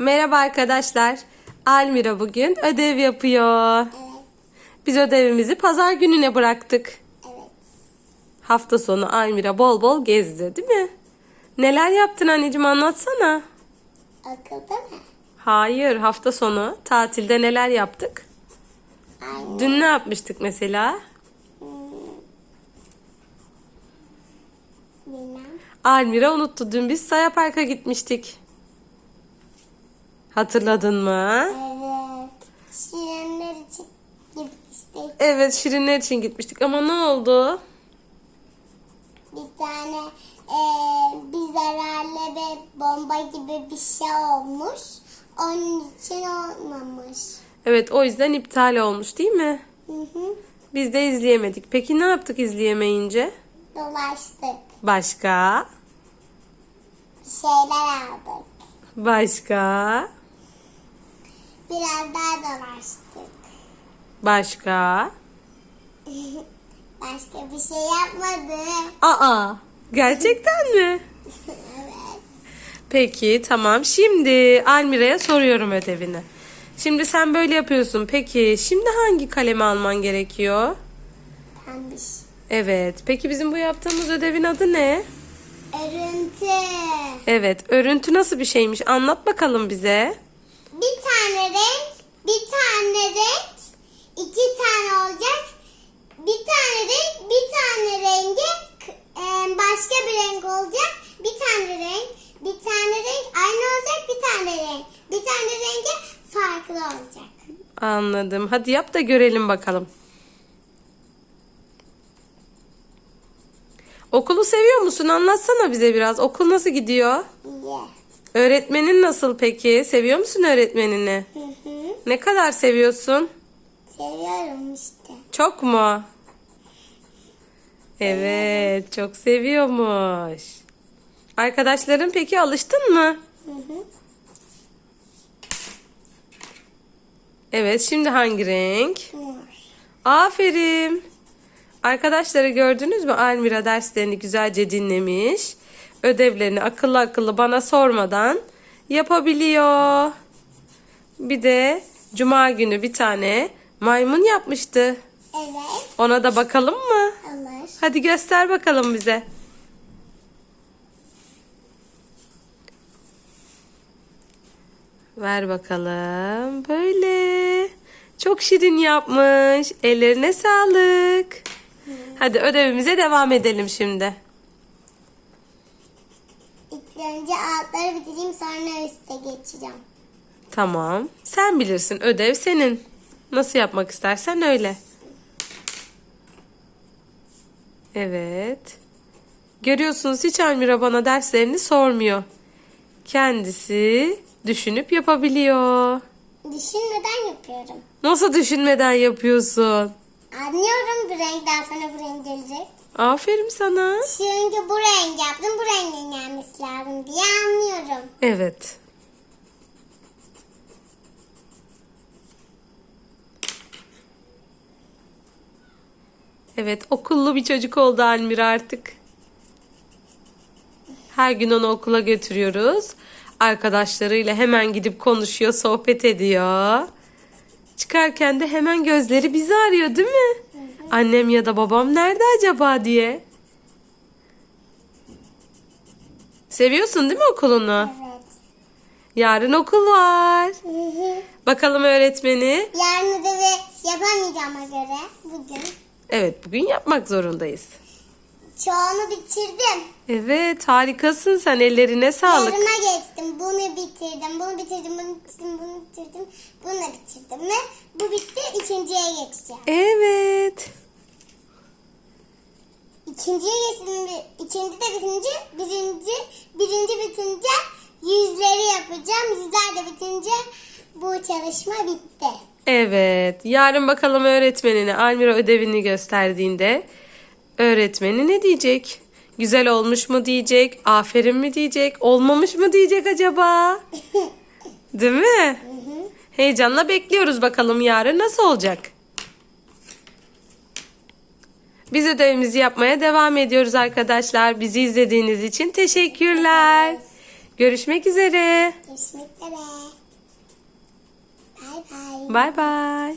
Merhaba arkadaşlar. Almira bugün ödev yapıyor. Evet. Biz ödevimizi pazar gününe bıraktık. Evet. Hafta sonu Almira bol bol gezdi değil mi? Neler yaptın anneciğim anlatsana. Akılda mı? Hayır hafta sonu tatilde neler yaptık? Aynı. Dün ne yapmıştık mesela? Bilmem. Almira unuttu. Dün biz Saya Park'a gitmiştik. Hatırladın mı? Evet. Şirinler için gitmiştik. Evet şirinler için gitmiştik ama ne oldu? Bir tane eee bir zararlı ve bomba gibi bir şey olmuş. Onun için olmamış. Evet o yüzden iptal olmuş değil mi? Hı hı. Biz de izleyemedik. Peki ne yaptık izleyemeyince? Dolaştık. Başka? Bir şeyler aldık. Başka? Biraz daha dolaştık. Başka? Başka bir şey yapmadık. Aa, gerçekten mi? evet. Peki tamam. Şimdi Almira'ya soruyorum ödevini. Şimdi sen böyle yapıyorsun. Peki şimdi hangi kalemi alman gerekiyor? Pembiş. Evet. Peki bizim bu yaptığımız ödevin adı ne? Örüntü. Evet. Örüntü nasıl bir şeymiş? Anlat bakalım bize. Tane renk, bir tane renk, iki tane olacak. Bir tane renk, bir tane rengi e, başka bir renk olacak. Bir tane renk, bir tane renk aynı olacak. Bir tane renk, bir tane rengi farklı olacak. Anladım. Hadi yap da görelim bakalım. Okulu seviyor musun? Anlatsana bize biraz. Okul nasıl gidiyor? İyi. Öğretmenin nasıl peki? Seviyor musun öğretmenini? Hı hı. Ne kadar seviyorsun? Seviyorum işte. Çok mu? Evet, çok seviyormuş. Arkadaşların peki alıştın mı? Hı hı. Evet, şimdi hangi renk? Mor. Aferin. Arkadaşları gördünüz mü? Almira derslerini güzelce dinlemiş. Ödevlerini akıllı akıllı bana sormadan yapabiliyor. Bir de cuma günü bir tane maymun yapmıştı. Evet. Ona da bakalım mı? Alır. Hadi göster bakalım bize. Ver bakalım. Böyle. Çok şirin yapmış. Ellerine sağlık. Hadi ödevimize devam edelim şimdi. Önce altları bitireyim sonra üste geçeceğim. Tamam. Sen bilirsin. Ödev senin. Nasıl yapmak istersen öyle. Evet. Görüyorsunuz hiç Almira bana derslerini sormuyor. Kendisi düşünüp yapabiliyor. Düşünmeden yapıyorum. Nasıl düşünmeden yapıyorsun? Anlıyorum bu renkten sonra bu renk gelecek. Aferin sana. Çünkü bu renk yaptım bu rengin gelmesi lazım diye anlıyorum. Evet. Evet, okullu bir çocuk oldu Almira artık. Her gün onu okula götürüyoruz. Arkadaşlarıyla hemen gidip konuşuyor, sohbet ediyor. Çıkarken de hemen gözleri bizi arıyor değil mi? Annem ya da babam nerede acaba diye. Seviyorsun değil mi okulunu? Evet. Yarın okul var. Bakalım öğretmeni. Yarın ödevi yapamayacağıma göre bugün Evet bugün yapmak zorundayız. çoğunu bitirdim. Evet harikasın sen ellerine sağlık. Yarıma geçtim. Bunu bitirdim, bunu bitirdim, bunu bitirdim, bunu bitirdim, bunu bitirdim ve bu bitti. İkinciye geçeceğim. Evet. İkinciye geçtim. İkinci de bitince, birinci, birinci bitince yüzleri yapacağım. Yüzler de bitince bu çalışma bitti. Evet. Yarın bakalım öğretmenine Almira ödevini gösterdiğinde öğretmeni ne diyecek? Güzel olmuş mu diyecek? Aferin mi diyecek? Olmamış mı diyecek acaba? Değil mi? Heyecanla bekliyoruz bakalım yarın nasıl olacak? Biz ödevimizi yapmaya devam ediyoruz arkadaşlar. Bizi izlediğiniz için teşekkürler. Görüşmek üzere. Görüşmek üzere. Bay bay. Bay bay.